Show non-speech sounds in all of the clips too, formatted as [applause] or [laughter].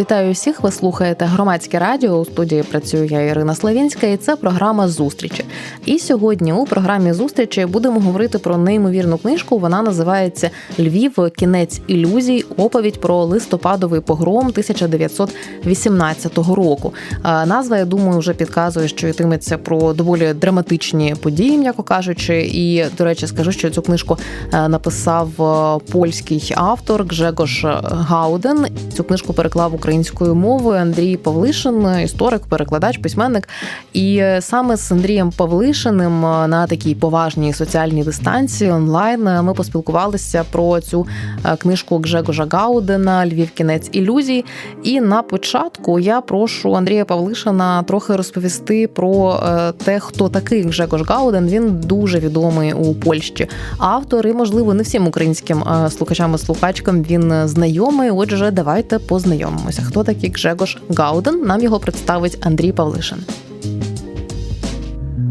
Вітаю всіх! Ви слухаєте громадське радіо. У студії працюю я Ірина Славінська, і це програма зустрічі. І сьогодні у програмі зустрічі будемо говорити про неймовірну книжку. Вона називається Львів, кінець ілюзій, оповідь про листопадовий погром 1918 року. Назва, я думаю, вже підказує, що йтиметься про доволі драматичні події, м'яко кажучи. І до речі, скажу, що цю книжку написав польський автор Гжегош Гауден. Цю книжку переклав українською мовою Андрій Павлишин, історик, перекладач, письменник. І саме з Андрієм Павлишиним на такій поважній соціальній дистанції онлайн ми поспілкувалися про цю е, книжку Гжегожа Гаудена Львів кінець ілюзій. І на початку я прошу Андрія Павлишина трохи розповісти про е, те, хто такий Гжегош Гауден. Він дуже відомий у Польщі. Автор і, можливо, не всім українським е, слухачам і слухачкам він знайомий. Отже, давайте познайомимося познайомимося, хто такий Гжегош Гауден. Нам його представить Андрій Павлишин.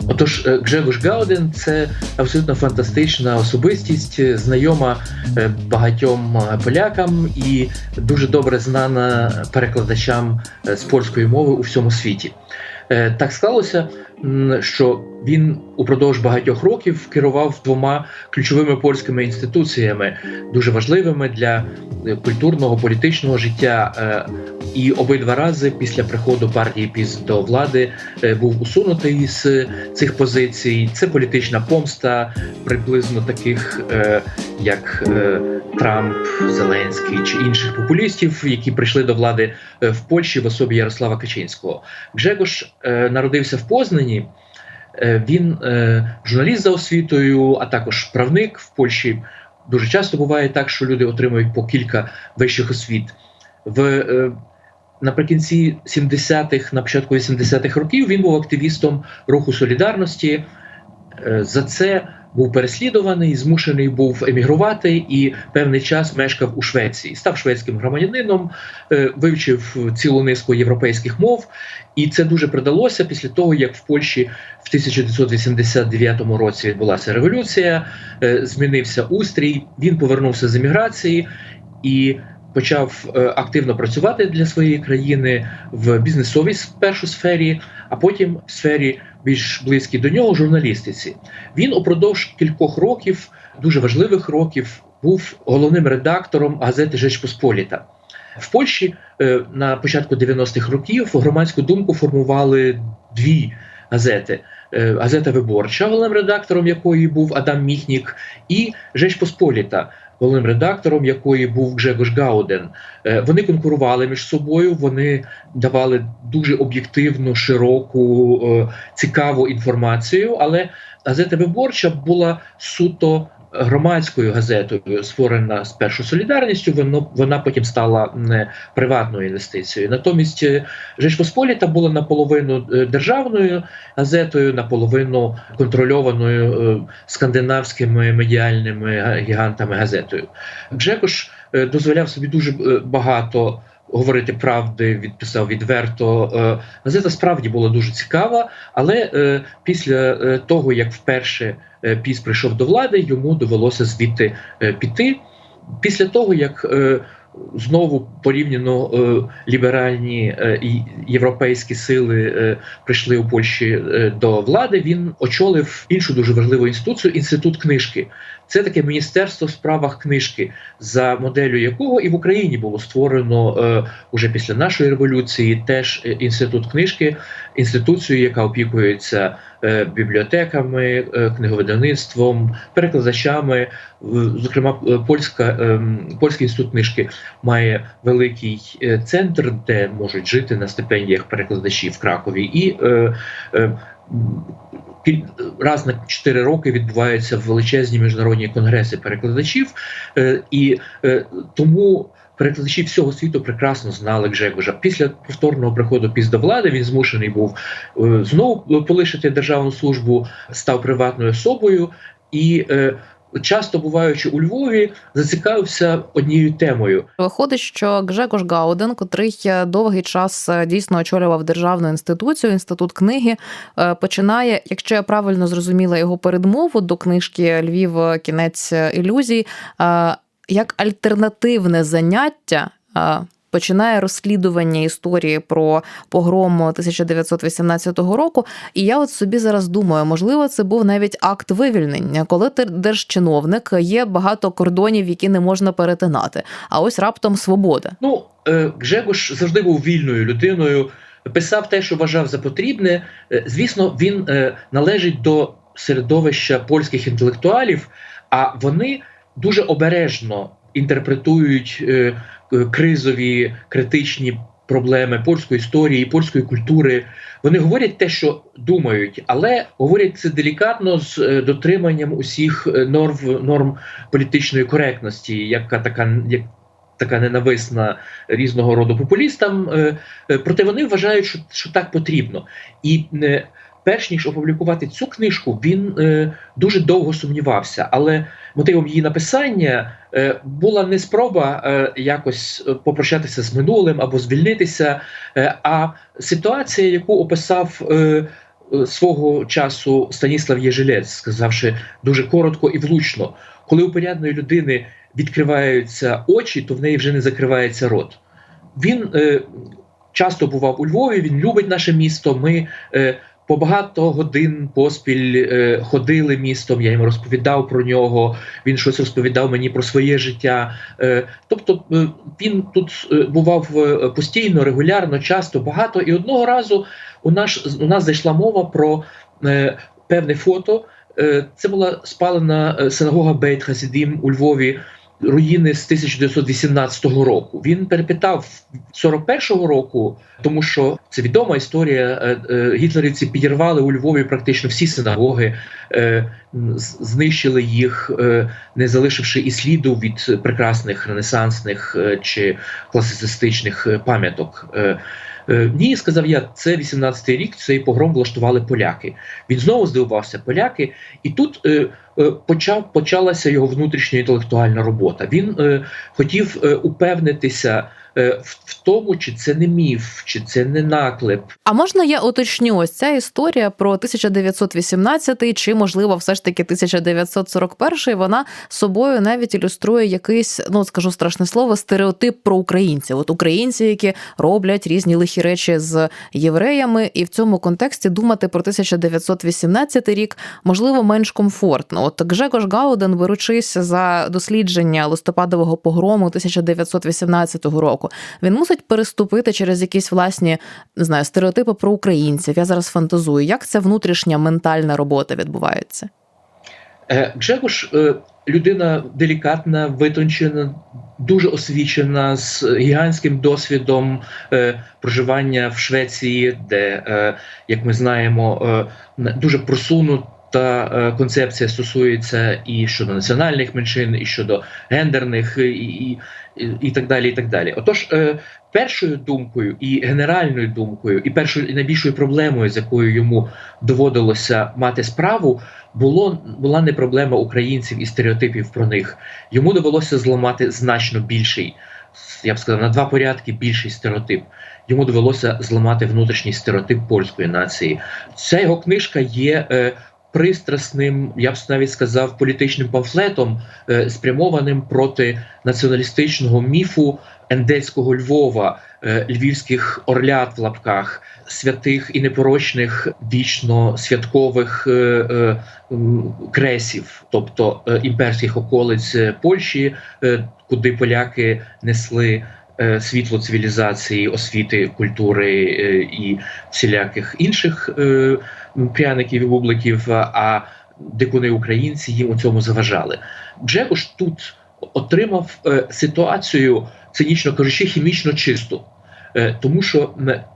Отож, е, Гжегош Гауден це абсолютно фантастична особистість, знайома е, багатьом е, полякам і дуже добре знана перекладачам з польської мови у всьому світі. Так склалося, що він упродовж багатьох років керував двома ключовими польськими інституціями, дуже важливими для культурного політичного життя. Е, і обидва рази після приходу партії ПІС до влади е, був усунутий з цих позицій. Це політична помста, приблизно таких е, як Трамп, Зеленський чи інших популістів, які прийшли до влади в Польщі в особі Ярослава Качинського. Гжегош народився в Познані. Він журналіст за освітою, а також правник в Польщі. Дуже часто буває так, що люди отримують по кілька вищих освіт. В е, Наприкінці 70-х, на початку 80-х років він був активістом руху солідарності. Е, за це був переслідуваний, змушений був емігрувати і певний час мешкав у Швеції. Став шведським громадянином, е, вивчив цілу низку європейських мов, і це дуже придалося після того, як в Польщі в 1989 році відбулася революція, е, змінився устрій. Він повернувся з еміграції і. Почав е, активно працювати для своєї країни в бізнесовій першу сфері, а потім в сфері більш близькій до нього журналістиці. Він упродовж кількох років, дуже важливих років, був головним редактором газети Жечпосполіта. В Польщі е, на початку 90-х років громадську думку формували дві газети. Е, газета Виборча, головним редактором якої був Адам Міхнік, і Жечпосполіта, головним редактором якої був Гжегош Гауден. Е, вони конкурували між собою, вони давали дуже об'єктивну, широку, цікаву інформацію. Але газета Виборча була суто громадською газетою, створена спершу солідарністю, воно вона потім стала не приватною інвестицією. Натомість е, Жечпосполіта була наполовину е, державною газетою, наполовину контрольованою е, скандинавськими медіальними гігантами газетою. Джекош дозволяв собі дуже багато. Говорити правди відписав відверто. Газета справді була дуже цікава, але після того як вперше Е, піс прийшов до влади, йому довелося звідти е, піти. Після того, як е, знову порівняно ліберальні європейські сили прийшли у Польщі до влади, він очолив іншу дуже важливу інституцію інститут книжки. Це таке міністерство в справах книжки, за моделлю якого і в Україні було створено е, уже після нашої революції теж інститут книжки, інституцію, яка опікується е, бібліотеками, е, книговидавництвом, перекладачами. Зокрема, е, польська е, польський інститут книжки має великий е, центр, де можуть жити на стипендіях перекладачі в Кракові і. Е, е, раз на 4 роки відбуваються величезні міжнародні конгреси перекладачів, е, і е, тому. Перекладачі всього світу прекрасно знали Гжегожа. Після повторного приходу піз влади він змушений був е, знову полишити державну службу, став приватною особою і часто буваючи у Львові, зацікавився однією темою. Виходить, що Гжегош Гауден, котрий довгий час е, дійсно очолював державну інституцію, інститут книги, е, починає, якщо я правильно зрозуміла його передмову до книжки Львів кінець ілюзій, е, як альтернативне заняття. Починає розслідування історії про погром 1918 року. І я от собі зараз думаю, можливо, це був навіть акт вивільнення, коли ти держчиновник є багато кордонів, які не можна перетинати. А ось раптом свобода. Ну е, Гжегош завжди був вільною людиною, писав те, що вважав за потрібне. Е, звісно, він е, належить до середовища польських інтелектуалів, а вони дуже обережно інтерпретують кризові критичні проблеми польської історії, польської культури. Вони говорять те, що думають, але говорять це делікатно з е, дотриманням усіх е, норм норм політичної коректності, яка така як. Така ненависна різного роду популістам, е, проте вони вважають, що що так потрібно. І перш ніж опублікувати цю книжку, він е, дуже довго сумнівався. Але мотивом її написання е, була не спроба е, якось е, попрощатися з минулим або звільнитися, а ситуація, яку описав. Свого часу Станіслав Єжилець, сказавши дуже коротко і влучно, коли у порядної людини відкриваються очі, то в неї вже не закривається рот. Він часто бував у Львові, він любить наше місто. Ми по багато годин поспіль е, ходили містом. Я йому розповідав про нього. Він щось розповідав мені про своє життя. Е, тобто е, він тут е, бував е, постійно, регулярно, часто багато. І одного разу у нас у нас зайшла мова про е, певне фото. Е, це була спалена е, синагога Бейт Хасідім у Львові руїни з 1918 року. Він перепитав 41-го року, тому що це відома історія. Е, е, гітлерівці підірвали у Львові практично всі синагоги, е, знищили їх, не залишивши і сліду від прекрасних ренесансних чи класицистичних пам'яток. Ні, сказав я, це 18-й рік. Цей погром влаштували поляки. Він знову здивувався поляки, і тут почав почалася його внутрішня інтелектуальна робота. Він е, хотів е, упевнитися Е, в, в тому, чи це не міф, чи це не наклеп. А можна я уточню ось ця історія про 1918 чи можливо все ж таки 1941, Вона собою навіть ілюструє якийсь, ну скажу страшне слово, стереотип про українців. От українці, які роблять різні лихі речі з євреями, і в цьому контексті думати про 1918 рік можливо менш комфортно. От Гжегош Гауден, беручись за дослідження листопадового погрому 1918 року. Він мусить переступити через якісь власні не знаю, стереотипи про українців. Я зараз фантазую, як ця внутрішня ментальна робота відбувається. Е, Гжегош е, людина делікатна, витончена, дуже освічена з гігантським досвідом е, проживання в Швеції, де, як ми знаємо, дуже просунута та концепція стосується і щодо національних меншин, і щодо гендерних, і, і і так далі. і так далі. Отож, е, першою думкою і генеральною думкою, і першою і найбільшою проблемою, з якою йому доводилося мати справу, було була не проблема українців і стереотипів про них. Йому довелося зламати значно більший. Я б сказав, на два порядки більший стереотип. Йому довелося зламати внутрішній стереотип польської нації. Ця його книжка є е, пристрасним, я б навіть сказав, політичним памфлетом, е, спрямованим проти націоналістичного міфу ендельського Львова, е, львівських орлят в лапках, святих і непорочних вічно святкових е, кресів, тобто імперських околиць Польщі, куди поляки несли. Світло цивілізації, освіти, культури і всіляких інших пряників і бубликів, а дикуни українці їм у цьому заважали. Джекош тут отримав е, ситуацію, цинічно кажучи, хімічно чисту. Е, тому що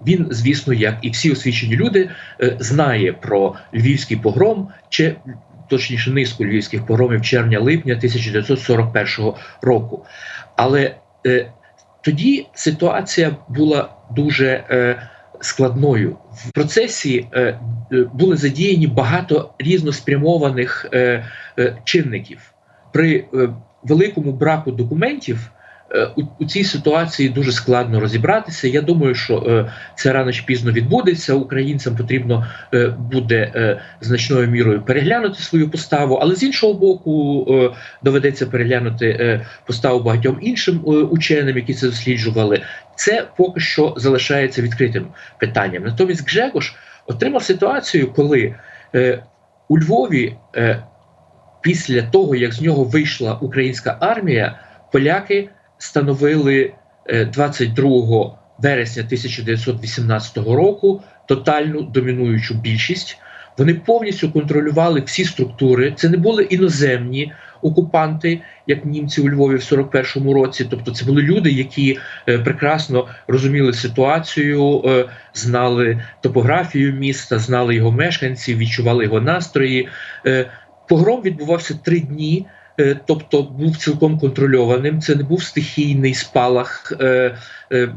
він, звісно, як і всі освічені люди, е, знає про львівський погром, чи точніше низку львівських погромів червня-липня 1941 року. Але тоді ситуація була дуже складною. В процесі е, е, були задіяні багато різноспрямованих е, чинників. при е, великому браку документів. Е, у, у цій ситуації дуже складно розібратися. Я думаю, що е, це рано чи пізно відбудеться. Українцям потрібно е, буде значною мірою переглянути свою поставу, але з іншого боку, доведеться переглянути поставу багатьом іншим ученим, які це досліджували. Це поки що залишається відкритим питанням. Натомість Гжегош отримав ситуацію, коли у Львові, після того як з нього вийшла українська армія, поляки становили е, 22 вересня 1918 року тотальну домінуючу більшість. Вони повністю контролювали всі структури. Це не були іноземні окупанти, як німці у Львові в 41-му році. Тобто, це були люди, які е, прекрасно розуміли ситуацію, е, знали топографію міста, знали його мешканців, відчували його настрої. Е, Погром відбувався три дні. Е, Тобто був цілком контрольованим. Це не був стихійний спалах е, е,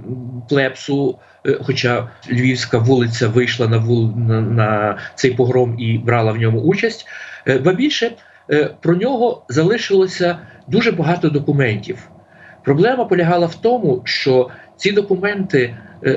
плепсу. е, Хоча Львівська вулиця вийшла на, вул... на, на цей погром і брала в ньому участь. Е, Ба більше про нього залишилося дуже багато документів. Проблема полягала в тому, що ці документи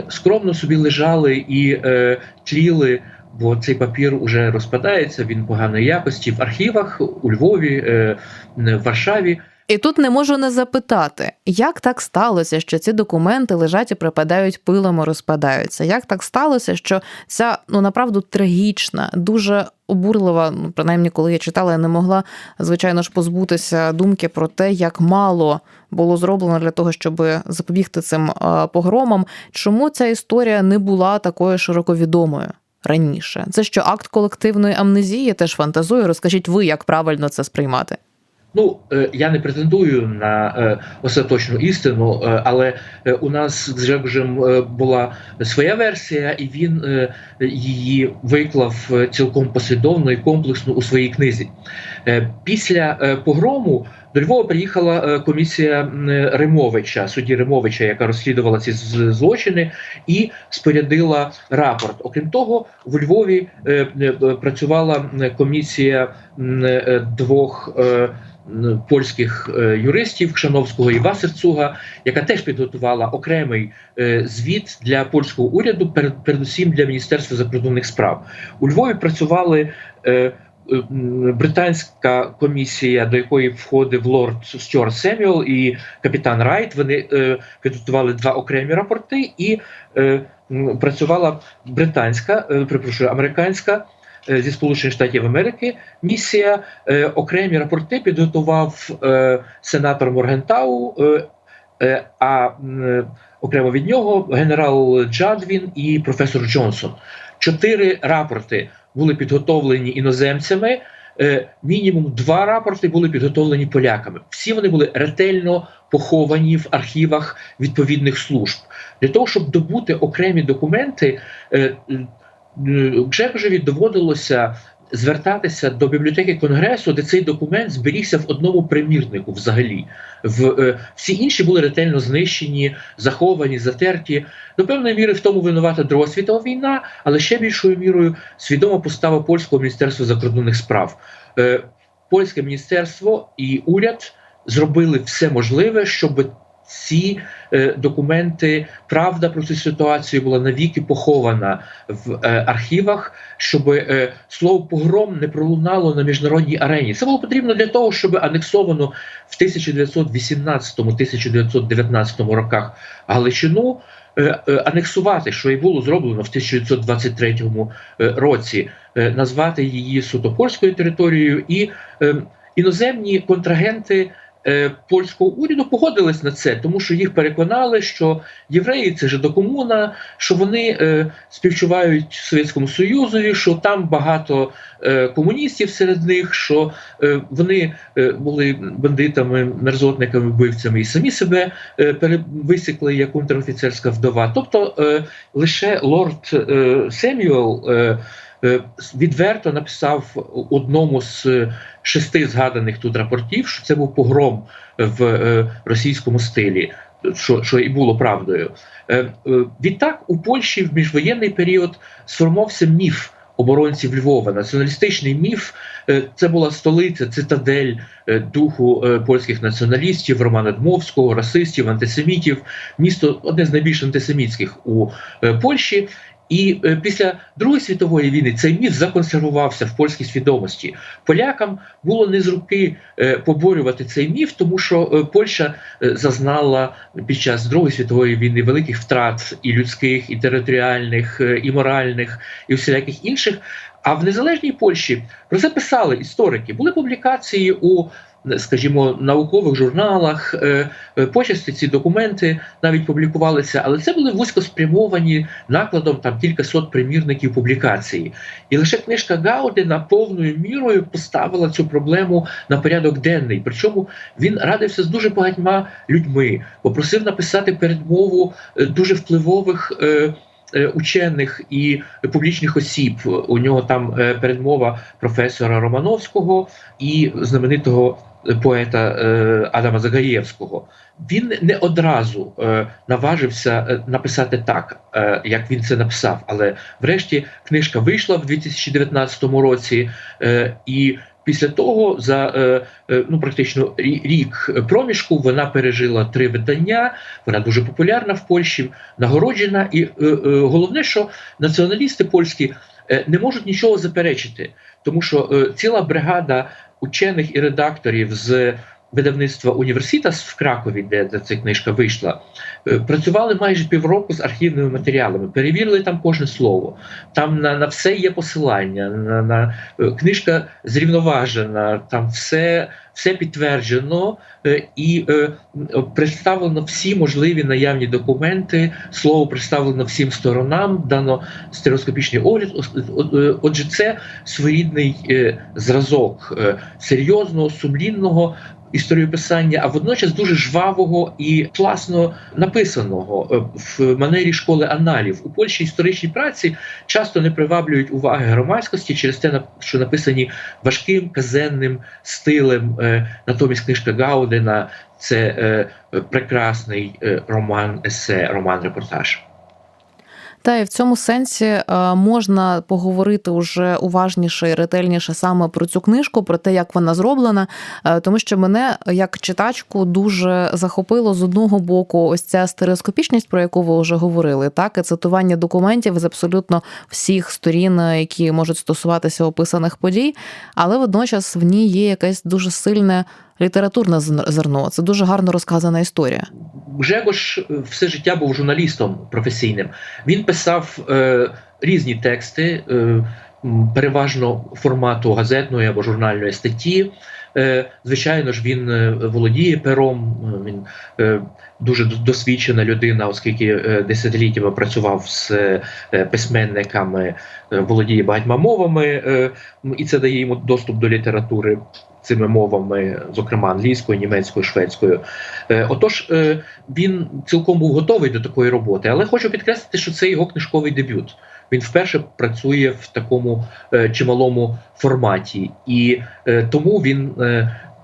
скромно собі лежали і е, тліли, бо цей папір уже розпадається, він поганої якості в архівах у Львові, е, в Варшаві. І тут не можу не запитати, як так сталося, що ці документи лежать і припадають пилами, розпадаються. Як так сталося, що ця ну направду трагічна, дуже обурлива, ну принаймні, коли я читала, я не могла звичайно ж позбутися думки про те, як мало було зроблено для того, щоб запобігти цим е, погромам. Чому ця історія не була такою широко відомою? Раніше це що акт колективної амнезії теж фантазую. Розкажіть ви, як правильно це сприймати? Ну, е, я не претендую на е, остаточну істину, е, але у нас з була своя версія, і він її виклав цілком послідовно і комплексно у своїй книзі. Після погрому до Львова приїхала е, комісія Римовича, судді Римовича, яка розслідувала ці злочини, і спорядила рапорт. Окрім того, в Львові е, е, працювала комісія двох. Польських юристів Кшановського і Васерцуга, яка теж підготувала окремий звіт для польського уряду, перед передусім для Міністерства закордонних справ. У Львові працювали британська комісія, до якої входив лорд Стюарт Семюел і капітан Райт. Вони е, підготували два окремі рапорти, і е, працювала британська, е, перепрошую, американська. е, Зі Сполучених Штатів Америки місія е, окремі рапорти підготував е, сенатор Моргентау, е, е, а окремо від нього генерал Джадвін і професор Джонсон. Чотири рапорти були підготовлені іноземцями. е, Мінімум два рапорти були підготовлені поляками. Всі вони були ретельно поховані в архівах відповідних служб. Для того, щоб добути окремі документи, е, е, Гжегожеві доводилося звертатися до бібліотеки конгресу, де цей документ зберігся в одному примірнику. Взагалі, в е, всі інші були ретельно знищені, заховані, затерті. До певної міри в тому винувата Друга світова війна, але ще більшою мірою свідома постава польського міністерства закордонних справ. Е, Польське міністерство і уряд зробили все можливе, щоб ці е, документи, правда про цю ситуацію була навіки похована в е, архівах, щоб е, слово погром не пролунало на міжнародній арені. Це було потрібно для того, щоб анексовано в 1918-1919 роках Галичину. е, е, Анексувати, що і було зроблено в 1923 е, році, назвати її суто польською територією, і е, іноземні контрагенти польського уряду погодились на це, тому що їх переконали, що євреї це жидокомуна, що вони е, співчувають Совєтському Союзові, що там багато е, комуністів серед них, що е, вони е, були бандитами, мерзотниками, вбивцями і самі себе е, перевисікли як унтерофіцерська вдова. Тобто е, лише лорд е, Семюел. Е, Відверто написав одному з шести згаданих тут рапортів, що це був погром в е, російському стилі, що, що і було правдою. Е, Відтак у Польщі в міжвоєнний період сформувався міф оборонців Львова. Націоналістичний міф це була столиця, цитадель духу польських націоналістів, Романа Дмовського, расистів, антисемітів. Місто одне з найбільш антисемітських у Польщі. І е, після Другої світової війни цей міф законсервувався в польській свідомості. Полякам було не з руки е, поборювати цей міф, тому що е, Польща зазнала під час Другої світової війни великих втрат і людських, і територіальних, і моральних, і всіляких інших. А в незалежній Польщі про це писали історики. Були публікації у скажімо, наукових журналах. Е, е, почасти ці документи навіть публікувалися, але це були вузько спрямовані накладом там кількасот примірників публікації. І лише книжка Гаудена повною мірою поставила цю проблему на порядок денний. Причому він радився з дуже багатьма людьми, попросив написати передмову е, дуже впливових. Учених і публічних осіб у нього там передмова професора Романовського і знаменитого поета е, Адама Загаєвського, він не одразу е, наважився е, написати так, як він це написав. Але врешті книжка вийшла в 2019 році, і після того за ну практично рік проміжку вона пережила три видання. Вона дуже популярна в Польщі, нагороджена, і головне, що націоналісти польські не можуть нічого заперечити, тому що ціла бригада учених і редакторів з видавництва Університас в Кракові, де, де ця книжка вийшла, е, працювали майже півроку з архівними матеріалами, перевірили там кожне слово. Там на на все є посилання, на, на е, книжка зрівноважена, там все все підтверджено е, і представлено всі можливі наявні документи, слово представлено всім сторонам, дано стереоскопічний огляд. Отже, це своєрідний зразок серйозного, сумлінного історію писання, а водночас дуже жвавого і класно написаного е, в манері школи аналів у Польщі історичні праці часто не приваблюють уваги громадськості через те, що написані важким казенним стилем. Е, натомість книжка Гаудена це е, прекрасний роман, есе, роман репортаж. Та і в цьому сенсі е, можна поговорити уже уважніше і ретельніше саме про цю книжку, про те, як вона зроблена, е, тому що мене як читачку дуже захопило з одного боку ось ця стереоскопічність, про яку ви вже говорили, так і цитування документів з абсолютно всіх сторін, які можуть стосуватися описаних подій, але водночас в ній є якесь дуже сильне літературне зерно. Це дуже гарно розказана історія. Жегош е, все життя був журналістом професійним. Він писав е, різні тексти, е, переважно формату газетної або журнальної статті. Е, звичайно ж, він е, володіє пером. Він е, дуже досвідчена людина, оскільки десятиліттями працював з письменниками, володіє багатьма мовами, і це дає йому доступ до літератури цими мовами, зокрема англійською, німецькою, шведською. Е, отож, е, він цілком був готовий до такої роботи, але хочу підкреслити, що це його книжковий дебют. Він вперше працює в такому е, чималому форматі, і тому він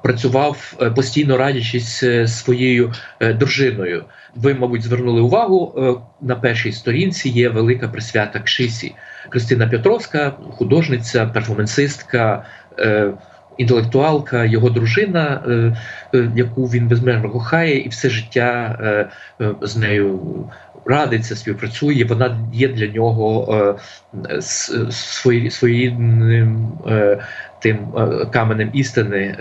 працював постійно радячись своєю дружиною. Ви, мабуть, звернули увагу на першій сторінці. Є велика присвята Кшисі. Кристина Петровська, художниця, перформансистка інтелектуалка, його дружина, е, е, яку він безмежно кохає, і все життя е, з нею радиться, співпрацює. Вона є для нього своїм тим каменем істини,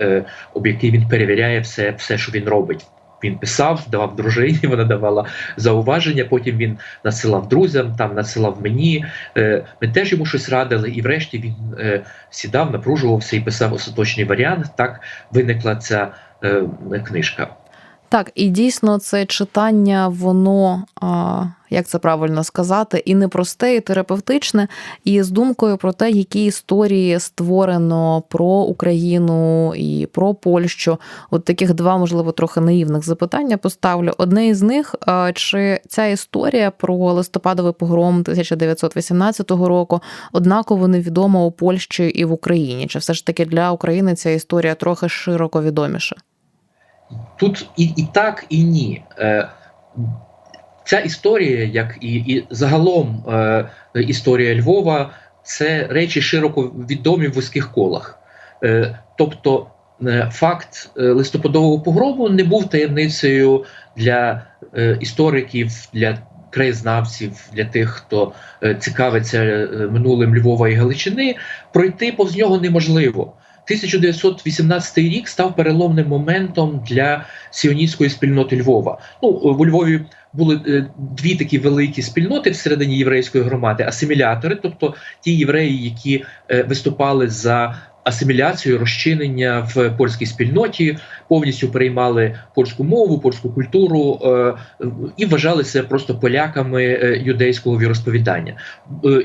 об який він перевіряє все, все, що він робить. Він писав, давав дружині, [laughs] вона давала зауваження. Потім він насилав друзям, там насилав мені. Е, ми теж йому щось радили, і врешті він е, сідав, напружувався і писав остаточний варіант. Так виникла ця е, книжка. Так, і дійсно це читання, воно, як це правильно сказати, і непросте, і терапевтичне, і з думкою про те, які історії створено про Україну і про Польщу. От таких два, можливо, трохи наївних запитання поставлю. Одне із них чи ця історія про листопадовий погром 1918 року однаково невідома у Польщі і в Україні? Чи все ж таки для України ця історія трохи широко відоміша? Тут і і так, і ні. Е, Ця історія, як і і загалом е, історія Львова, це речі широко відомі в вузьких колах. Е, тобто е, факт е, листопадового погрому не був таємницею для істориків, для краєзнавців, для тих, хто цікавиться минулим Львова і Галичини. Пройти повз нього неможливо. 1918 рік став переломним моментом для сіоністської спільноти Львова. Ну в Львові були е, дві такі великі спільноти всередині єврейської громади: асимілятори, тобто ті євреї, які е, виступали за асиміляцію, розчинення в польській спільноті, повністю переймали польську мову, польську культуру е, і вважалися просто поляками юдейського віросповідання.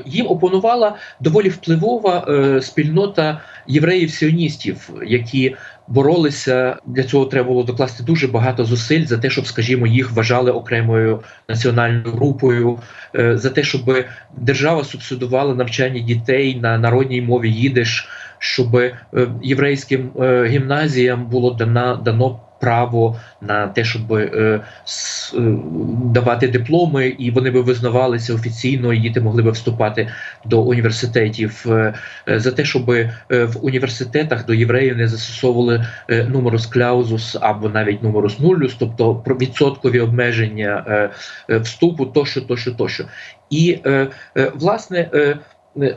Їм опонувала доволі впливова спільнота євреїв-сіоністів, які боролися для цього. Треба було докласти дуже багато зусиль за те, щоб, скажімо, їх вважали окремою національною групою, е, за те, щоб держава субсидувала навчання дітей на народній мові їдиш, щоб е, єврейським е, гімназіям було дано дано право на те, щоб е, с, е, давати дипломи, і вони би визнавалися офіційно, і діти могли би вступати до університетів, е, е за те, щоб е, в університетах до євреїв не застосовували е, нумерус кляузус або навіть нумерус нулюс, тобто про відсоткові обмеження е, е, вступу, тощо, тощо, тощо. І е, е, власне е, е,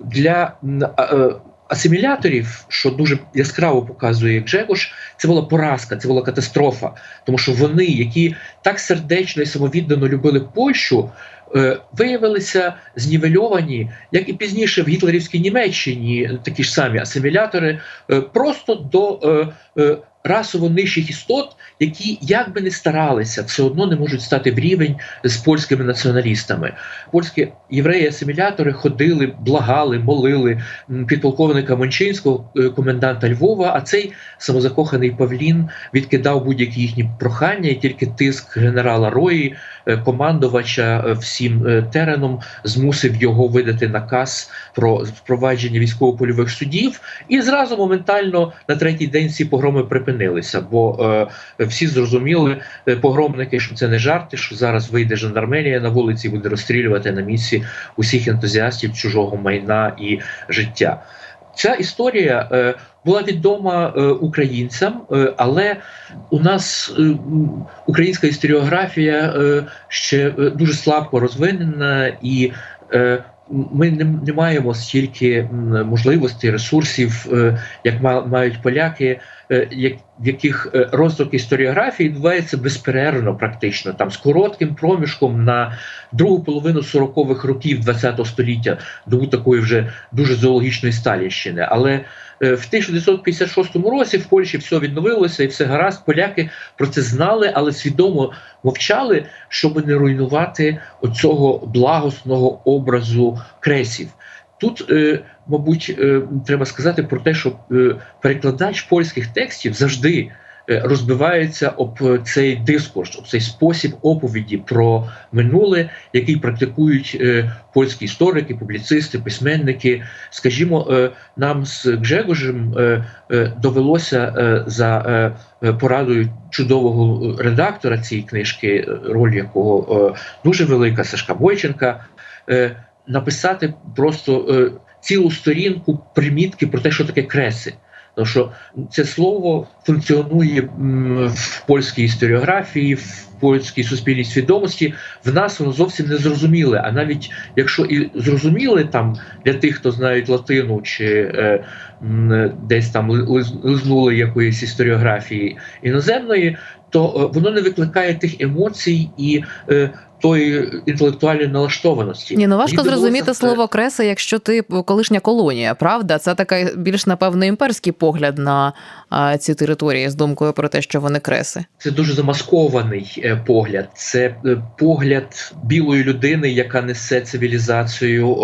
для е, асиміляторів, що дуже яскраво показує Гжегош, це була поразка, це була катастрофа, тому що вони, які так сердечно і самовіддано любили Польщу, е, виявилися знівельовані, як і пізніше в гітлерівській Німеччині, такі ж самі асимілятори, е, просто до е, расово нижчих істот, які як би не старалися, все одно не можуть стати в рівень з польськими націоналістами. Польські євреї-асимілятори ходили, благали, молили підполковника Мончинського, е, коменданта Львова. А цей самозакоханий Павлін відкидав будь-які їхні прохання, і тільки тиск генерала Рої, командувача е, всім тереном, змусив його видати наказ про впровадження військово-польових судів. І зразу моментально на третій день ці погроми припинили зупинилися, бо е, всі зрозуміли е, погромники, що це не жарти, що зараз вийде жандармерія на вулиці буде розстрілювати на місці усіх ентузіастів чужого майна і життя. Ця історія е, була відома е, українцям, е, але у нас українська історіографія ще дуже слабко розвинена і. Ми не, не маємо стільки можливостей, ресурсів, е, як мають поляки, е, як в яких е, розвиток історіографії відбувається безперервно, практично там з коротким проміжком на другу половину 40-х років ХХ століття до такої вже дуже зоологічної сталіщини. Але в 1956 році в Польщі все відновилося і все гаразд. Поляки про це знали, але свідомо мовчали, щоб не руйнувати оцього благосного образу кресів. Тут, е, мабуть, е, треба сказати про те, що е, перекладач польських текстів завжди Е, розбивається об цей дискурс, об цей спосіб оповіді про минуле, який практикують е, польські історики, публіцисти, письменники. Скажімо, е, нам з Гжегожем довелося за порадою чудового редактора цієї книжки, роль якого дуже велика Сашка Бойченка, написати просто цілу сторінку примітки про те, що таке креси. Тому що це слово функціонує в польській історіографії, в польській суспільній свідомості. В нас воно зовсім не зрозуміле. А навіть якщо і зрозуміли там для тих, хто знають латину чи е, десь там лизнули якоїсь історіографії іноземної, то е, воно не викликає тих емоцій і е, тої інтелектуальної налаштованості. Ні, ну важко зрозуміти слово креса, якщо ти колишня колонія, правда? Це такий більш напевно імперський погляд на а, ці території з думкою про те, що вони креси. Це дуже замаскований е, погляд. Це е, погляд білої людини, яка несе цивілізацію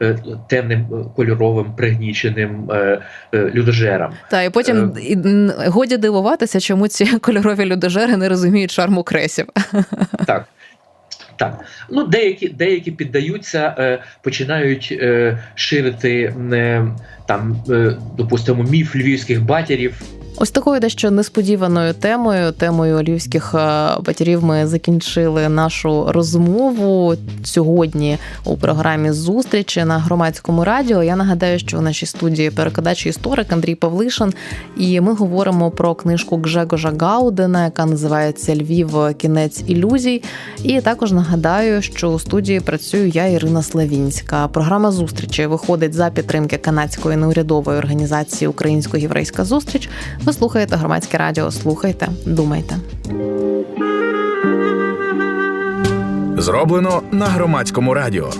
е, темним кольоровим пригніченим людожерам. Та і потім е... годі дивуватися, чому ці [laughs] кольорові людожери не розуміють шарму кресів. [laughs] Так. Так, ну деякі деякі піддаються, е, починають е, ширити е, там, е, допустимо, міф львівських батірів. Ось такою дещо несподіваною темою, темою львівських е, батьків, ми закінчили нашу розмову сьогодні у програмі зустрічі на громадському радіо. Я нагадаю, що в нашій студії перекладач історик Андрій Павлишин, і ми говоримо про книжку Гжегожа Гаудена, яка називається Львів кінець ілюзій. І також нагадаю, що у студії працюю я, Ірина Славінська. Програма зустрічі виходить за підтримки канадської неурядової організації Українсько-єврейська зустріч. Ви слухаєте громадське радіо. Слухайте, думайте. Зроблено на громадському радіо.